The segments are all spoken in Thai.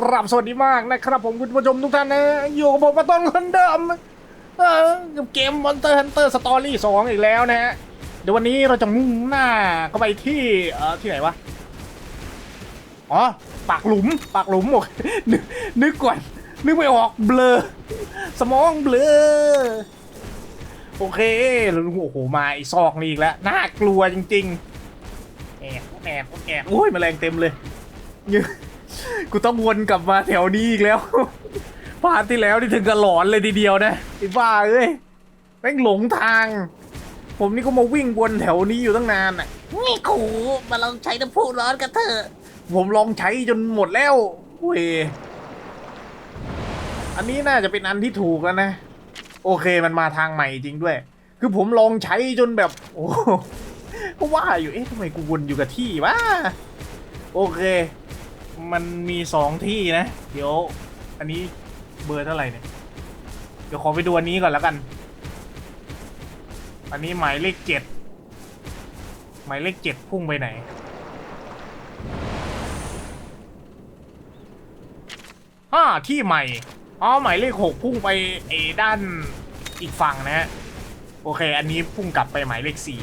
ครับ สวัสดีมากนะครับ ผมคุณผู้ชมทุกท่านนะ อยู่กับผมมาต้นคนเดิมเออกับเกม Monster Hunter Story 2 อีกแล้วนะฮะ เดี๋ยววันนี้เราจะมุ่งหน้าเข้าไปที่เอ่อที่ไหนวะ อ๋อ ปากหลุม ปากหลุมโอเคนึกนึกก่อน นึกไม่ออกเบลอ สมองเบลอ โอเคโอ้โห มาไอซอกนี่อีกแล้ว น่ากลัวจริง ๆ แอบแอบแอบโอ้ยแมลงเต็มเลยเนี่ย กูต้องวนกลับมาแถวนี้อีกแล้ว พาร์ทที่แล้วนี่ถึงกับหลอนเลยทีเดียวนะไอ้บ้าเอ้ยแม่งหลงทาง ผมนี่ก็มาวิ่งวนแถวนี้อยู่ตั้งนานอะนี่ขูมาลองใช้น้ำพุร้อนกันเถอะผมลองใช้จนหมดแล้วเว้ยอันนี้น่าจะเป็นอันที่ถูกแล้วนะ โอเคมันมาทางใหม่จริงด้วย คือผมลองใช้จนแบบ โอ้โหก็ว่าอยู่เอ๊ะทำไมกูวนอยู่กับที่วะโอเค มันมีสองที่นะ เดี๋ยว อันนี้เบอร์เท่าไหร่เนี่ย เดี๋ยวขอไปดูอันนี้ก่อนแล้วกัน อันนี้หมายเลขเจ็ดหมายเลขเจ็ดพุ่งไปไหน ห้าที่ใหม่ อ๋อ หมายเลขหกพุ่งไปเอด้านอีกฝั่งนะฮะ โอเค อันนี้พุ่งกลับไปหมายเลขสี่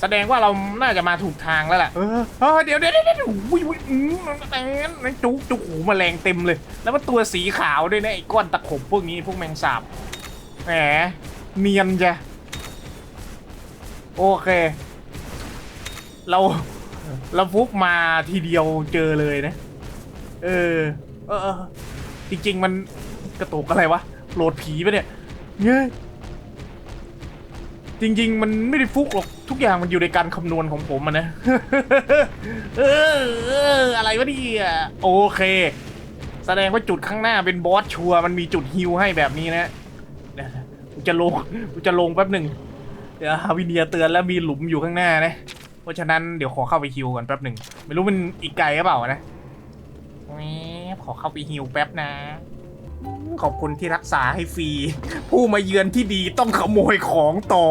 แสดงว่าเราน่าจะมาถูกทางแล้วแหละเออเออเดี๋ยวเดี๋ยวเดี๋ยวเดี๋ยวอุ้ยอุ้ยอืมแต่นั่นจุกจุกหูแมลงเต็มเลย แล้วมันตัวสีขาวด้วยนะไอ้ก้อนตะขบพวกนี้พวกแมงสาบแหมเนียนจ้ะโอเค เราเราฟุกมาทีเดียวเจอเลยนะ เออ เออเออจริง ๆ มันกระตุกอะไรวะโหลดผีปะเนี่ยเย้ยจริง ๆ มันไม่ได้ฟุกหรอก ทุกอย่างมันอยู่ในการคำนวณของผมอะนะ เออเอออะไรวะเนี่ยโอเค แสดงว่าจุดข้างหน้าเป็นบอสชัวร์มันมีจุดฮิวให้แบบนี้นะกูจะลงกูจะลงแป๊บหนึ่งเดี๋ยวฮาวิเนียเตือนแล้วมีหลุมอยู่ข้างหน้านะ เพราะฉะนั้นเดี๋ยวขอเข้าไปฮิวก่อนแป๊บหนึ่งไม่รู้มันอีกไกลหรือเปล่านะขอเข้าไปฮิวแป๊บนะขอบคุณที่รักษาให้ฟรี ผู้มาเยือนที่ดีต้องขโมยของต่อ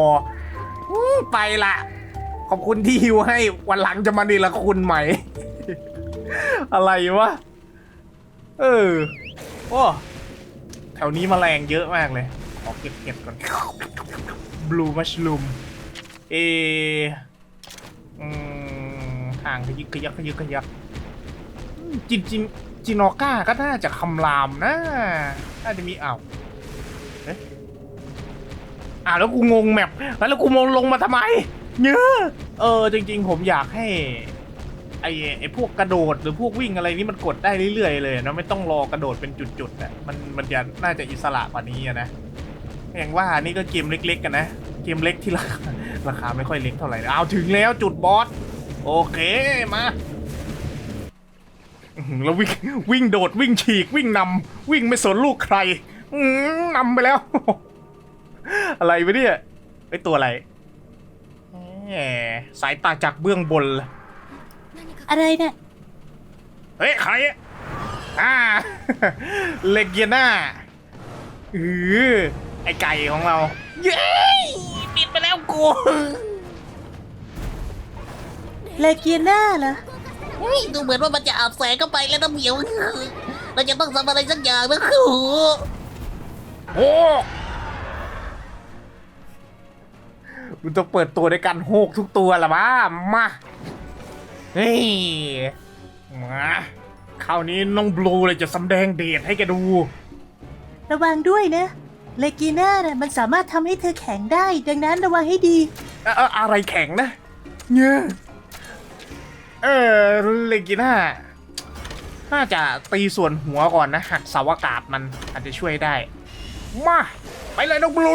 ไปละขอบคุณที่ฮิวให้วันหลังจะมาเนรคุณใหม่ อะไรวะ เออ โอ้แถวนี้มแมลงเยอะมากเลย ขอเก็บเก็บก่อน blue mushroom เออห่างขยึกขยักขยึกขยักจินจินจินอก้าก็น่าจะคำรามนะ น่าจะมีอ้าว อ่าแล้วกูงงแมปแล้วกูมองลงมาทำไมเนื้อเออจริง ๆ ผมอยากให้ไอ้ไอ้พวกกระโดดหรือพวกวิ่งอะไรนี่มันกดได้เรื่อยๆเลยนะไม่ต้องรอกระโดดเป็นจุดๆอะมันมันจะน่าจะอิสระกว่านี้อะนะอย่างว่านี่ก็เกมเล็กๆกันนะเกมเล็กที่ราคาราคาไม่ค่อยเล็กเท่าไหร่เอาถึงแล้วจุดบอสโอเคมาแล้ววิ่งวิ่งโดดวิ่งฉีกวิ่งนำวิ่งไม่สนลูกใครนำไปแล้ว อะไรวะเนี่ยไอตัวอะไรแหมสายตาจากเบื้องบนเลยอะไรเนี่ยเฮ้ยใครอะอ่าเลเกียนาอือไอไก่ของเรา เย้ปิดไปแล้วกูเลเกียน่าเหรอเฮ้ยดูเหมือนว่ามันจะอาบแสงเข้าไปแล้วน้ำเหมียวเราจะต้องทำอะไรสักอย่างนะครูโอ้ มันต้องเปิดตัวในการโฮกทุกตัวละบ้ามาเฮ้ยมาคราวนี้น้องบลูเลยจะสำแดงเดชให้แกดู ระวังด้วยนะ เลกีน่าเนี่ยมันสามารถทำให้เธอแข็งได้ ดังนั้นระวังให้ดี เอ่อเอ่ออะไรแข็งนะเนี่ยเออเลกิน่า น่าจะตีส่วนหัวก่อนนะ หักเสาอากาศมันอาจจะช่วยได้ มา ไปเลยน้องบลู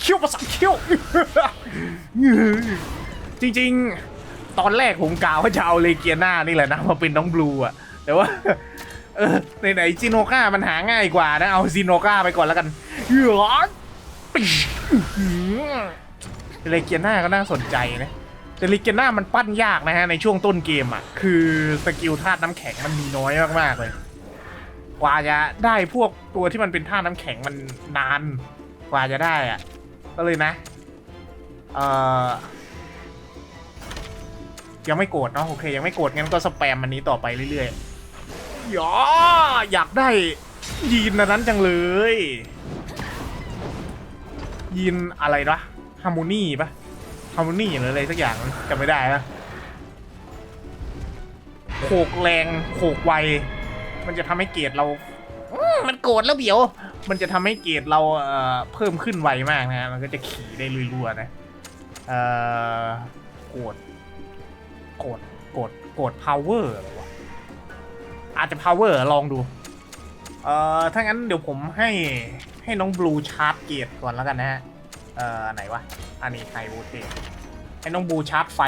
เขี้ยวประสาทเขี้ยว จริงๆ ตอนแรกผมกล่าวว่าจะเอาเลเกียน่านี่แหละนะมาเป็นน้องบลูอะแต่ว่า เออไหนๆจิโนก้ามันหาง่ายกว่านะ เอาซิโนก้าไปก่อนแล้วกันเหือหือเลเกียน่าก็น่าสนใจนะแต่เลเกน่ามันปั้นยากนะฮะในช่วงต้นเกมอะ คือสกิลธาตุน้ำแข็งมันมีน้อยมากๆเลย กว่าจะได้พวกตัวที่มันเป็นธาน้ำแข็งมันนานกว่าจะได้อะก็เลยนะเอ่อยังไม่โกรธเนาะโอเค ยังไม่โกรธงั้นก็สแปมมันนี้ต่อไปเรื่อยหยออยากได้ยีนนนั้นจังเลย ยีนอะไรนะฮาร์โมนีปะฮาร์โมนีหรืออะไรสักอย่างจำไม่ได้นะโขกแรงโขกไว มันจะทำให้เกรดเราอืมมันโกรธแล้วเบียว มันจะทำให้เกรดเราเอ่อเพิ่มขึ้นไวมากนะฮะมันก็จะขี่ได้รัวๆนะเอ่อโกรธโกรธโกรธโกรธ power อะไรวะอาจจะ power ลองดู เอ่อถ้างั้นเดี๋ยวผมให้ให้น้องบลูชาร์จเกียร์ก่อนแล้วกันนะฮะ เอ่อไหนวะ อันนี้ไฮโวเทให้น้องบลูชาร์จไฟ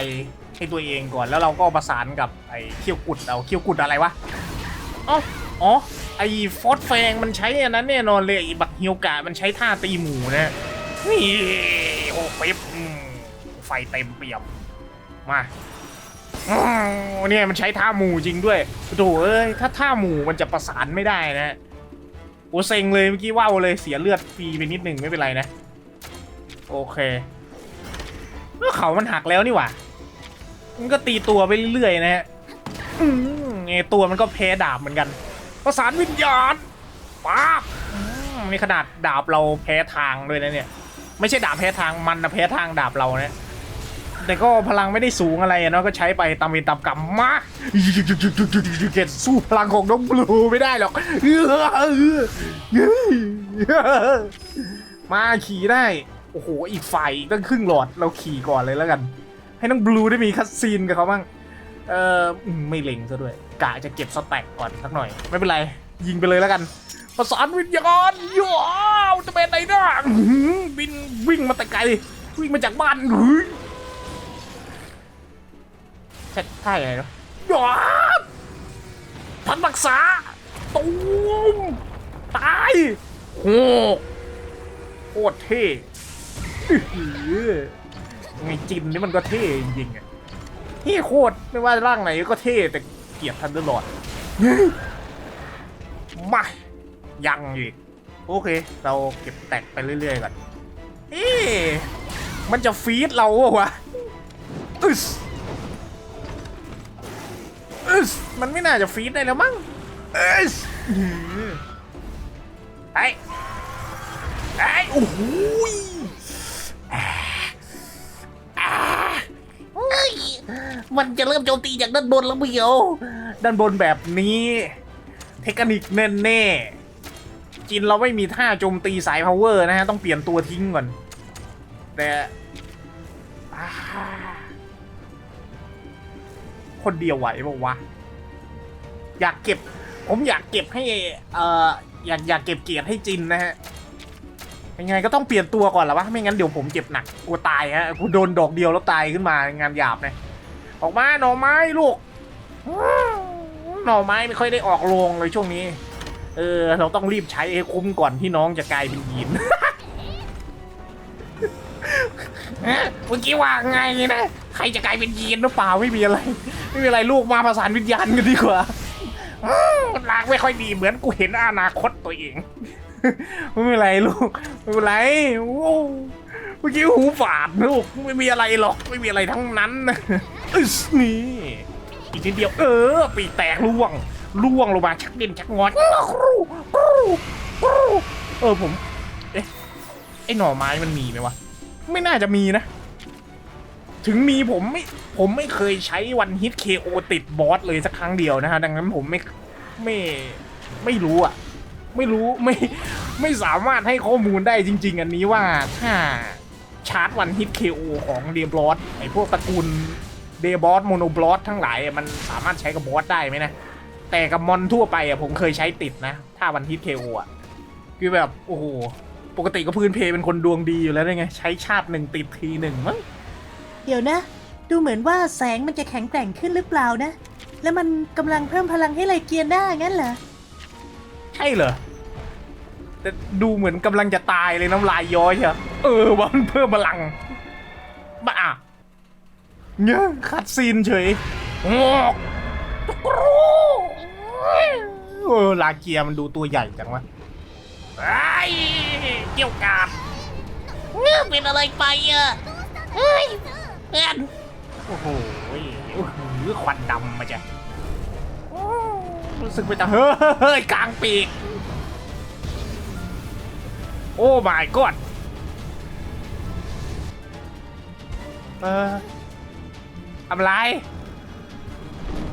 ให้ตัวเองก่อนแล้วเราก็ประสานกับไอ้เคียวกุดเอาเคียวกุดอะไรวะ อ๋ออ๋อไอ้ฟอสแฟงมันใช้อันนั้นแน่นอนเลยไอ้บักฮิวกะมันใช้ท่าตีหมูนะนี่โอ้เป๊บไฟเต็มเปี่ยมมาอเนี่ยมันใช้ท่าหมูจริงด้วยโถเอ้ยถ้าท่าหมูมันจะประสานไม่ได้นะโอเซ็งเลยเมื่อกี้ว่าวเลยเสียเลือดฟรีไปนิดหนึ่งไม่เป็นไรนะ โอเคแล้วเขามันหักแล้วนี่หว่ามันก็ตีตัวไปเรื่อยๆนะฮะ ไงตัวมันก็แพ้ดาบเหมือนกัน ประสานวิญญาณป๊าบมีขนาดดาบเราแพ้ทางด้วยนะเนี่ย ไม่ใช่ดาบแพ้ทางมันนะแพ้ทางดาบเราเนี่ยแต่ก็พลังไม่ได้สูงอะไรเนาะก็ใช้ไปตามเวรตามกรรมมาเกตสู้พลังของน้องบลูไม่ได้หรอกมาขี่ได้ โอ้โหอีกฝ่ายตั้งครึ่งหลอดเราขี่ก่อนเลยแล้วกัน ให้น้องบลูได้มีคัสซีนกับเขาบ้าง เอออืมไม่เล็งซะด้วย กะจะเก็บสแต็กก่อนสักหน่อย ไม่เป็นไร ยิงไปเลยแล้วกันประสานวิญญาณย้าวจะเป็นไหนนะบินวิ่งมาแต่ไกล วิ่งมาจากบ้านเฮ้ยใช่ใช่ไงเนาะย้าวพันรักษาตูมตายโหโคตรเท่ไงจินนี่มันก็เท่จริงๆอะ เท่โคตรไม่ว่าร่างไหนก็เท่แต่เกลียดทันเดอร์ลอดมายังอีกโอเค เราเก็บแตกไปเรื่อยๆก่อนเอ๊มันจะฟีดเราวะวะอึสอึสมันไม่น่าจะฟีดได้แล้วมั้งอึสอื้อหือไอ้ไอ้โอ้โห มันจะเริ่มโจมตีจากด้านบนแล้วเบียวด้านบนแบบนี้ เทคนิคแน่ๆจินเราไม่มีท่าโจมตีสายพาวเวอร์นะฮะ ต้องเปลี่ยนตัวทิ้งก่อน แต่คนเดียวไหวปะวะ อยากเก็บ ผมอยากเก็บให้เอ่ออยากอยากเก็บเกียรติให้จินนะฮะยังไงก็ต้องเปลี่ยนตัวก่อนละวะ ไม่งั้นเดี๋ยวผมเจ็บหนักกูตายฮะกูโดนดอกเดียวแล้วตายขึ้นมางานหยาบเนะ ออกมาหน่อไม้ลูก หน่อไม้ไม่ค่อยได้ออกโรงเลยช่วงนี้ เออ เราต้องรีบใช้ให้คุ้มก่อนที่น้องจะกลายเป็นยีนเมื่อกี้ว่าไงนะใครจะกลายเป็นยีนหรือเปล่าไม่มีอะไร ไม่มีอะไรลูกมาประสานวิญญาณกันดีกว่าอลางไม่ค่อยดีเหมือนกูเห็นอนาคตตัวเองไม่เป็นไรลูกไม่เป็นไรโอ้เมื่อกี้หูฝาดลูกไม่มีอะไรหรอกไม่มีอะไรทั้งนั้น อึสนี่อีกนิดเดียวเออ ปีแตกล่วงล่วงลงมาชักเด่นชักงอนเออผมเอ๊ะไอ้หน่อไม้มันมีไหมวะ ไม่น่าจะมีนะ ถึงมีผมไม่ผมไม่เคยใช้วันฮิตเคโอติดบอสเลยสักครั้งเดียวนะฮะ ดังนั้นผมไม่ไม่ไม่รู้อะ ไม่รู้ไม่ไม่สามารถให้ข้อมูลได้จริง ๆ อันนี้ว่าถ้าชาร์จวันฮิตเคโอของเดบลอสไอพวกตระกูล เดบอสโมโนบลอสทั้งหลายอะมันสามารถใช้กับบอสได้ไหมนะ แต่กับมอนทั่วไปอะผมเคยใช้ติดนะ ถ้าวันฮิตเคโออะคือแบบ โอ้โห ปกติก็พื้นเพเป็นคนดวงดีอยู่แล้วไง ใช้ชาติหนึ่งติดทีหนึ่งมั้งเดี๋ยวนะ ดูเหมือนว่าแสงมันจะแข็งแกร่งขึ้นหรือเปล่านะ แล้วมันกำลังเพิ่มพลังให้ไลเกียน่างั้นเหรอ ใช่เหรอแต่ดูเหมือนกำลังจะตายเลยน้ำลายย้อยเชียวเออว่ามันเพิ่มพลังบ้า เนี่ยคัดซีนเฉยงอกตุกรูเออลาเกียมันดูตัวใหญ่จังวะไอ้เกี่ยวกาดเงื่อเป็นอะไรไปอะเฮ้ยเพื่อนโอ้โหโอ้โหควันดำมาจ้ะรู้สึกไปจะเฮ้ยกลางปีก โอ้ my god เออ ทำไร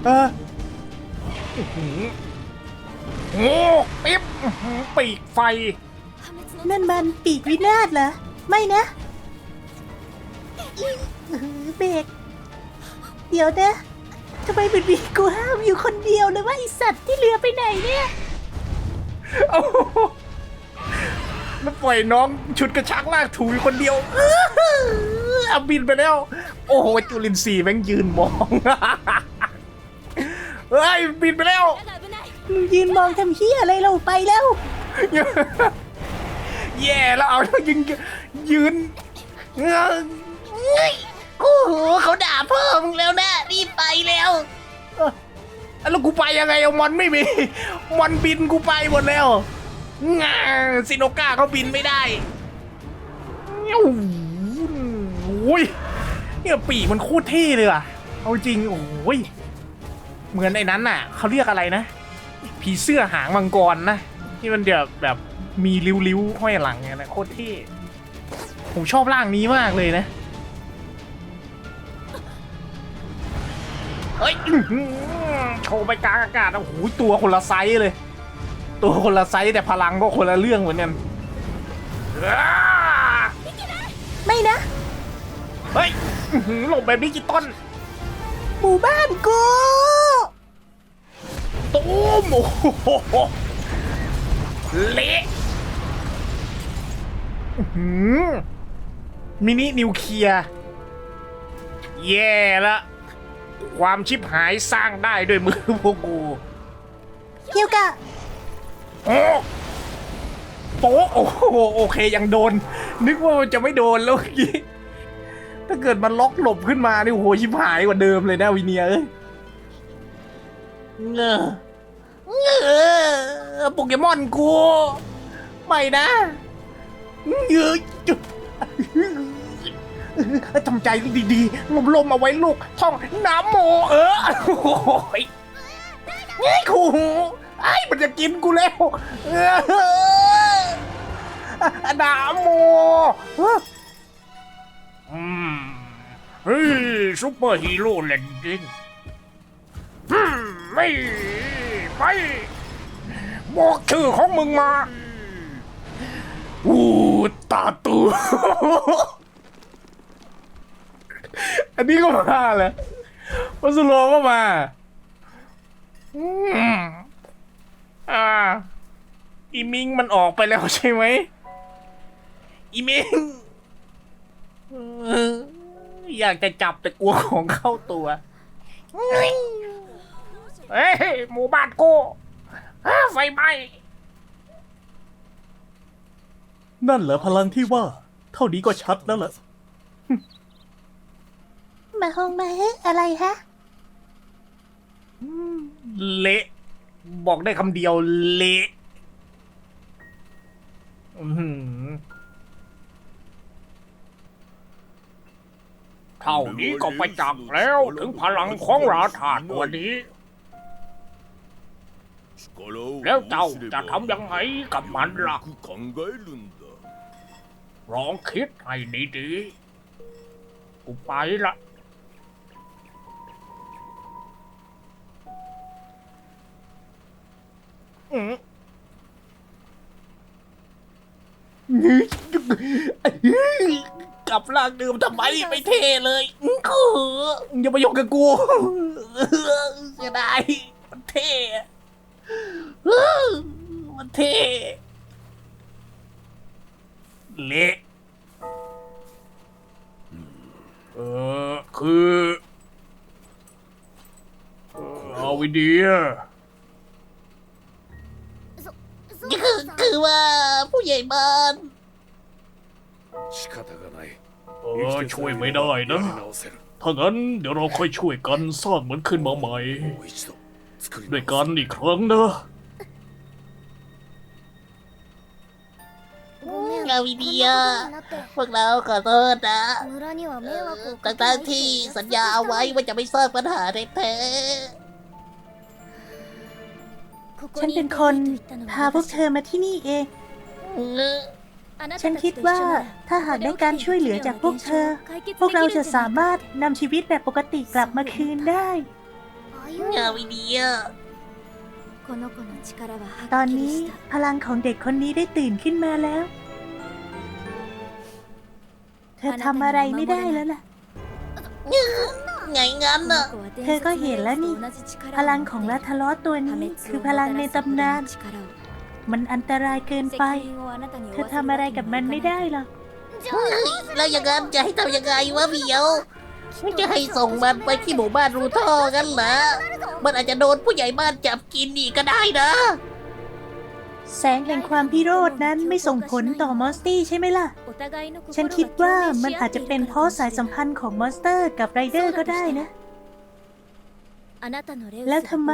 เอออื้อหือโอ้ปิ๊บอื้อหือปีกไฟ นั่นมันปีกวินาศเหรอ ไม่นะเออเบรกเดี๋ยวนะทำไมเป็นมีกูห้ามอยู่คนเดียวเลยว่าไอสัตว์ที่เรือไปไหนเนี่ยโอ้โหแล้วปล่อยน้องชุดกระชักลากถูอยู่คนเดียว เอาบินไปแล้ว โอ้โหจุลินทรีย์แม่งยืนมองเฮ้ยบินไปแล้ว มึงยืนมองทำเฮียอะไรเราไปแล้ว แย่แล้วเอาแล้วยืนยืนเงยโอ้โหเขาด่าพ่อมึงแล้วนะรีบไปแล้วแล้วกูไปยังไงเอามันไม่มีมันบินกูไปหมดแล้วงาซิโนก้าเขาบินไม่ได้โอ้ยเนี่ยปีกมันโคตรเท่เลยว่ะ เอาจริง โอ้ย เหมือนไอ้นั้นน่ะ เขาเรียกอะไรนะ ผีเสื้อหางมังกรนะ ที่มันเดี๋ยวแบบมีริ้วๆห้อยหลังเนี่ยนะโคตรเท่ ผมชอบร่างนี้มากเลยนะ เฮ้ยโชว์ไปกลางอากาศโอ้โหตัวคนละไซส์เลย ตัวคนละไซส์แต่พลังก็คนละเรื่องเหมือนกัน ไม่นะ เฮ้ยอื้อหือหลบแบบดิจิตอลหมู่บ้านกูตูมโอ้โหเละอื้อหือมินินิวเคลียร์แย่ละ ความชิบหายสร้างได้ด้วยมือพวกกูเกี่ยวกะโอ้โป๊ะโอ้โหโอเคยังโดน นึกว่ามันจะไม่โดนแล้วเมื่อกี้ ถ้าเกิดมันล็อกหลบขึ้นมานี่โอ้โหชิบหายกว่าเดิมเลยนะวิเนียเอ้ยเงอเงอโปเกมอนกูไม่นะเงอจุดทำใจดีๆลมๆเอาไว้ลูก ท่องน้ำโมเออโอ้ยไอ้คูไอ้มันจะกินกูแล้วเออดาโมอืม เฮ้ยซุปเปอร์ฮีโร่แลนดิ้งอืมไม่ไป บอกชื่อของมึงมา อู้ตาตู อันนี้ก็มาเลยวัสโลก็มาอืมอ่า อีมิงมันออกไปแล้วใช่ไหมอีมิง อออยากจะจับแต่กลัวของเข้าตัว เฮ้ยหมู่บ้านกูอ้าไฟไหม้นั่นเหรอพลังที่ว่า เท่านี้ก็ชัดแล้วเหรอมาห้องมาเฮ้อะไรฮะ เละ บอกได้คำเดียวเละ อื้อหือ เท่านี้ก็ไปจักแล้วถึงพลังของราธาตุตัวนี้ แล้วเจ้าจะทำยังไงกับมันล่ะลองคิดให้ดีๆกูไปละอืม กลับร่างเดิมทำไมไม่เท่เลยอื้อคืออย่ามาโยกกับกูเสียดายมันเท่มันเท่เละเออคือเอ่อเอาวิดีอะคือคือว่าผู้ใหญ่บ้าน เออช่วยไม่ได้นะ ถ้างั้นเดี๋ยวเราค่อยช่วยกันสร้างมันขึ้นมาใหม่ ด้วยกันอีกครั้งนะเราวิเดียพวกเราขอโทษนะทั้งๆที่สัญญาเอาไว้ว่าจะไม่สร้างปัญหาแท้ฉันเป็นคนพาพวกเธอมาที่นี่เอง ฉันคิดว่าถ้าหากได้การช่วยเหลือจากพวกเธอ พวกเราจะสามารถนำชีวิตแบบปกติกลับมาคืนได้งาวิดีอะตอนนี้พลังของเด็กคนนี้ได้ตื่นขึ้นมาแล้ว เธอทำอะไรไม่ได้แล้วล่ะไงงั้นน่ะเธอก็เห็นแล้วนี่ พลังของลัทลอสตัวนี้คือพลังในตำนาน มันอันตรายเกินไป เธอทำอะไรกับมันไม่ได้หรอกเฮ้ยแล้วอย่างนั้นจะให้ทำยังไงวะเหมียวจะให้ส่งมันไปที่หมู่บ้านรูท่อกันเหรอ มันอาจจะโดนผู้ใหญ่บ้านจับกินอีกก็ได้นะ แสงแห่งความพิโรธนั้นไม่ส่งผลต่อมอนสตี้ใช่ไหมล่ะ ฉันคิดว่ามันอาจจะเป็นเพราะสายสัมพันธ์ของมอนสเตอร์กับไรเดอร์ก็ได้นะ แล้วทำไม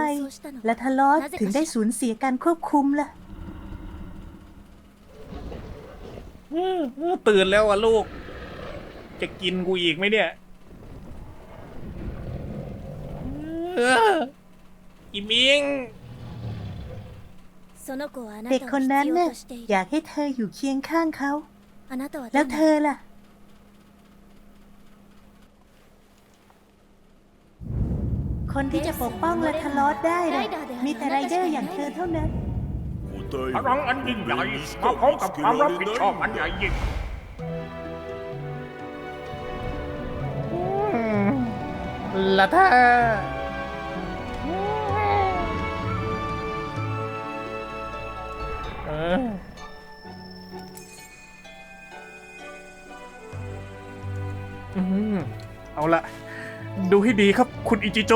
ลัทลอสถึงได้สูญเสียการควบคุมล่ะ อื้ออื้อ ตื่นแล้วอะลูก จะกินกูอีกไหมเนี่ยเอออีมิงเด็กคนนั้นน่ะอยากให้เธออยู่เคียงข้างเขา แล้วเธอล่ะ คนที่จะปกป้องลัทลอสได้น่ะมีแต่ไรเดอร์อย่างเธอเท่านั้น พลังอันยิ่งใหญ่มาพร้อมกับความรับผิดชอบอันใหญ่ยิ่งละท่าเอออืมเอาละดูให้ดีครับคุณอิจิโจ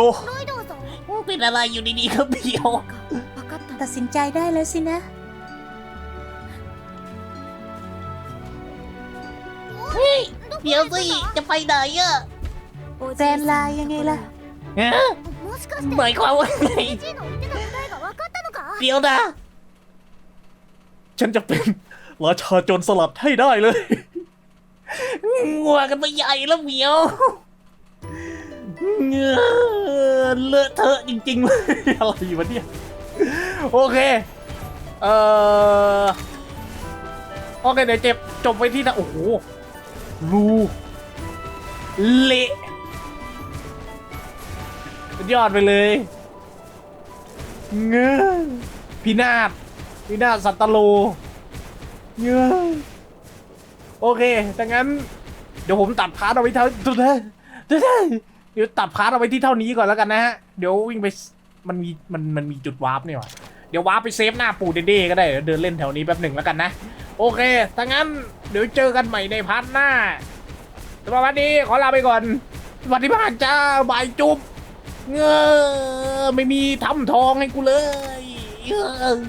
เป็นอะไรอยู่ดีๆครับเหมียว ตัดสินใจได้แล้วสินะเฮ้ยเดี๋ยวสิจะไปไหนอะแฟนไลน์ยังไงล่ะฮะหมายความว่าไงเดี๋ยวนะ ฉันจะเป็นราชาโจรสลัดให้ได้เลยงัวกันไปใหญ่แล้วเหมียวเงือเลอะเทอะจริงๆเลยอะไรวะเนี่ย โอเค เอ่อ โอเค เดี๋ยวเจ็บจบไปที่นะโอ้โหรูเละยอดไปเลยเงื้อพินาศพินาศสัตตโลเงื้อโอเคดังนั้น เดี๋ยวผมตัดพาร์ทเอาไว้เท่าเดี๋ยวตัดพาร์ทเอาไว้ที่เท่านี้ก่อนแล้วกันนะฮะ เดี๋ยววิ่งไป มันมีมันมันมีจุดวาร์ปนี่หว่าเดี๋ยววาร์ปไปเซฟหน้าปูเดเด้ก็ได้เดี๋ยวเดินเล่นแถวนี้แป๊บหนึ่งแล้วกันนะ โอเคถ้างั้นเดี๋ยวเจอกันใหม่ในพาร์ทหน้าสำหรับวันนี้ขอลาไปก่อนสวัสดีพานจ้าบายจุ๊บเงอไม่มีทำทองให้กูเลยเออ